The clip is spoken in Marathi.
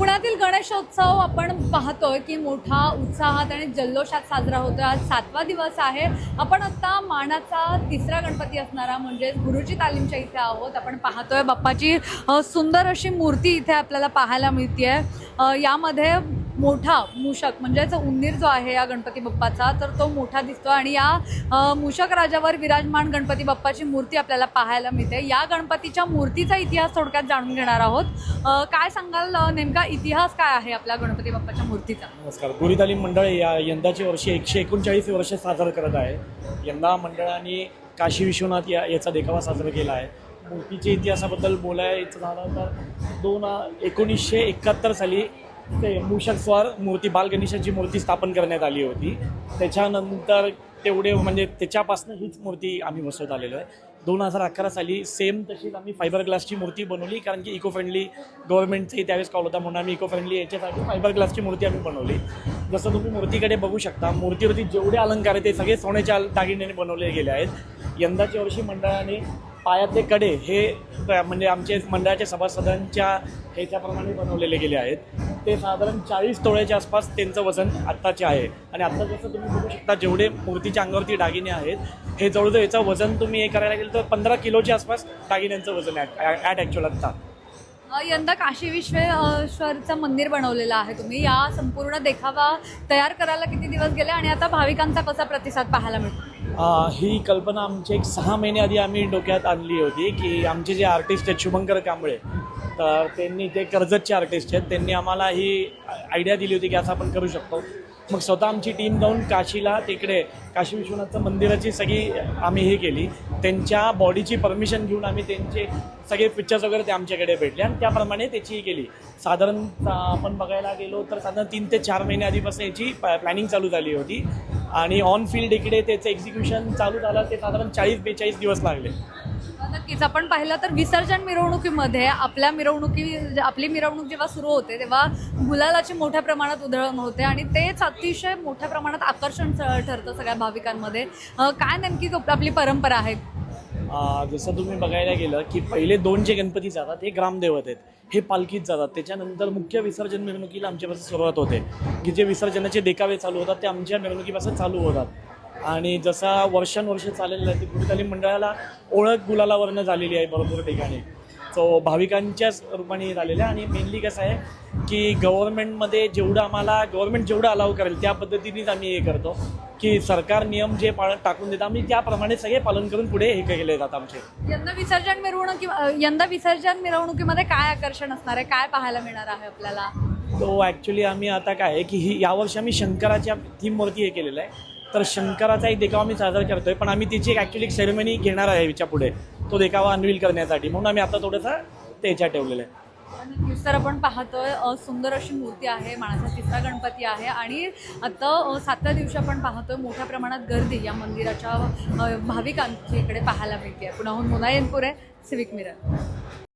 पुण्यातील गणेशोत्सव आपण पाहतोय की मोठा उत्साहात आणि जल्लोषात साजरा होतोय. आज सातवा दिवस आहे. आपण आता मानाचा तिसरा गणपती असणारा म्हणजे गुरुजी तालीमच्या इथे आहोत. आपण पाहतोय बाप्पाची सुंदर अशी मूर्ती इथे आपल्याला पाहायला मिळते यामध्ये मोठा मूषक म्हणजेच उंदीर जो आहे या गणपती बाप्पाचा तर तो मोठा दिसतो आणि या मूषक राजावर विराजमान गणपती बाप्पाची मूर्ती आपल्याला पाहायला मिळते. या गणपतीच्या मूर्तीचा इतिहास थोडक्यात जाणून घेणार आहोत. काय सांगाल नेमका इतिहास काय आहे आपल्या गणपती बाप्पाच्या मूर्तीचा? नमस्कार. गुरी मंडळ या यंदाची वर्षी एकशे एकोणचाळीस वर्ष साजरं करत आहे. यंदा मंडळाने काशी विश्वनाथ या याचा देखावा साजरा केला आहे. मूर्तीच्या इतिहासाबद्दल बोलायचं झालं तर दोन एकोणीसशे एकाहत्तर साली ते मूषक मूर्ती मूर्ती बालगणेशाची मूर्ती स्थापन करण्यात आली होती. त्याच्यानंतर तेवढे म्हणजे त्याच्यापासून हीच मूर्ती आम्ही बसवत आलेलो आहे. दोन हजार अकरा साली सेम तशीच आम्ही फायबर ग्लासची मूर्ती बनवली कारण की इको फ्रेंडली गव्हर्नमेंटचाही त्यावेळेस कॉल होता म्हणून आम्ही इको फ्रेंडली याच्यासाठी फायबर ग्लासची मूर्ती आम्ही बनवली. जसं तुम्ही मूर्तीकडे बघू शकता मूर्तीवरती जेवढे अलंकार आहेत ते सगळे सोन्याच्या दागिन्याने बनवले गेले आहेत. यंदाच्या वर्षी मंडळाने पायातले कडे हे म्हणजे आमचे मंडळाच्या सभासदांच्या ह्याच्याप्रमाणे बनवलेले गेले आहेत. ते साधारण चाळीस तोळ्याच्या आसपास त्यांचं वजन आत्ताचे आहे. आणि आत्ता जसं तुम्ही बघू शकता जेवढे मूर्तीच्या अंगावरती दागिने आहेत हे जवळजवळ याचं वजन तुम्ही हे करायला गेलं तर पंधरा किलोच्या आसपास दागिन्यांचं वजन आहे ॲट ॲक्च्युअल आत्ता. यंदा काशी विश्वेश्वरचं मंदिर बनवलेलं आहे तुम्ही. या संपूर्ण देखावा तयार करायला किती दिवस गेले आणि आता भाविकांचा कसा प्रतिसाद पाहायला मिळतो? आ, ही कल्पना आमच्या एक सहा महिने आधी आम्ही डोक्यात आणली होती की आमचे जे आर्टिस्ट आहेत शुभंकर कांबळे तर त्यांनी ते कर्जतचे आर्टिस्ट आहेत त्यांनी आम्हाला ही आयडिया दिली होती की असं आपण करू शकतो. मग स्वतः आमची टीम जाऊन काशीला तिकडे काशी विश्वनाथचं मंदिराची सगळी आम्ही हे केली. त्यांच्या बॉडीची परमिशन घेऊन आम्ही त्यांचे सगळे पिक्चर्स वगैरे ते आमच्याकडे भेटले आणि त्याप्रमाणे त्याची ही केली. साधारण आपण बघायला गेलो तर साधारण तीन ते चार महिने आधीपासून याची प्लॅनिंग चालू झाली होती. आणि ऑन फील्ड इकडे त्याचं एक्झिक्युशन चालू झालं ते साधारण चाळीस बेचाळीस दिवस लागले. नक्कीच. आपण पाहिलं तर विसर्जन मिरवणुकीमध्ये आपल्या मिरवणुकी आपली मिरवणूक जेव्हा सुरू होते तेव्हा गुलालाची मोठ्या प्रमाणात उधळण होते आणि तेच अतिशय मोठ्या प्रमाणात आकर्षण ठरतं सगळ्या भाविकांमध्ये. काय नेमकी आपली परंपरा आहे? जसं तुम्ही बघायला गेलं की पहिले दोन जे गणपती जातात हे ग्रामदेवत आहेत. हे पालखीत जातात. त्याच्यानंतर मुख्य विसर्जन मिरवणुकीला आमच्यापासून सुरुवात होते. की जे विसर्जनाचे देखावे चालू होतात ते आमच्या मिरवणुकीपासून चालू होतात. आणि जसा वर्षानुवर्ष चाललेलं आहे ते गुरुतालीम मंडळाला ओळख गुलालावरनं झालेली आहे भरपूर ठिकाणी. सो भाविकांच्याच रूपाने झालेलं आहे आणि मेनली कसं आहे की गव्हर्नमेंटमध्ये जेवढं आम्हाला गव्हर्नमेंट जेवढं अलाव करेल त्या पद्धतीनेच आम्ही हे करतो. की सरकार नियम जे पाळ टाकून देतात आम्ही त्याप्रमाणे सगळे पालन करून पुढे हे केले जातात आमचे. यंदा विसर्जन मिरवणुकी यंदा विसर्जन मिरवणुकीमध्ये काय आकर्षण असणार आहे? काय पाहायला मिळणार आहे आपल्याला? तो ॲक्च्युली आम्ही आता काय आहे की ही यावर्षी आम्ही शंकराच्या थीमवरती हे केलेलं आहे. तर शंकराचा एक देखावा मी साजरा करतोय पण आम्ही तिची एक ॲक्च्युली एक सेरेमनी घेणार आहे याच्यापुढे. तो देखावा अनवील करण्यासाठी. म्हणून आम्ही आता थोडंसं त्याच्या ठेवलेलं आहे. नक्कीच तर आपण पाहतोय सुंदर अशी मूर्ती आहे माणसा तिसरा गणपती आहे आणि आता सातव्या दिवशी आपण पाहतोय मोठ्या प्रमाणात गर्दी या मंदिराच्या भाविकांची इकडे पाहायला मिळते. पुण्याहून मुनायनपूर आहे सिविक मिरर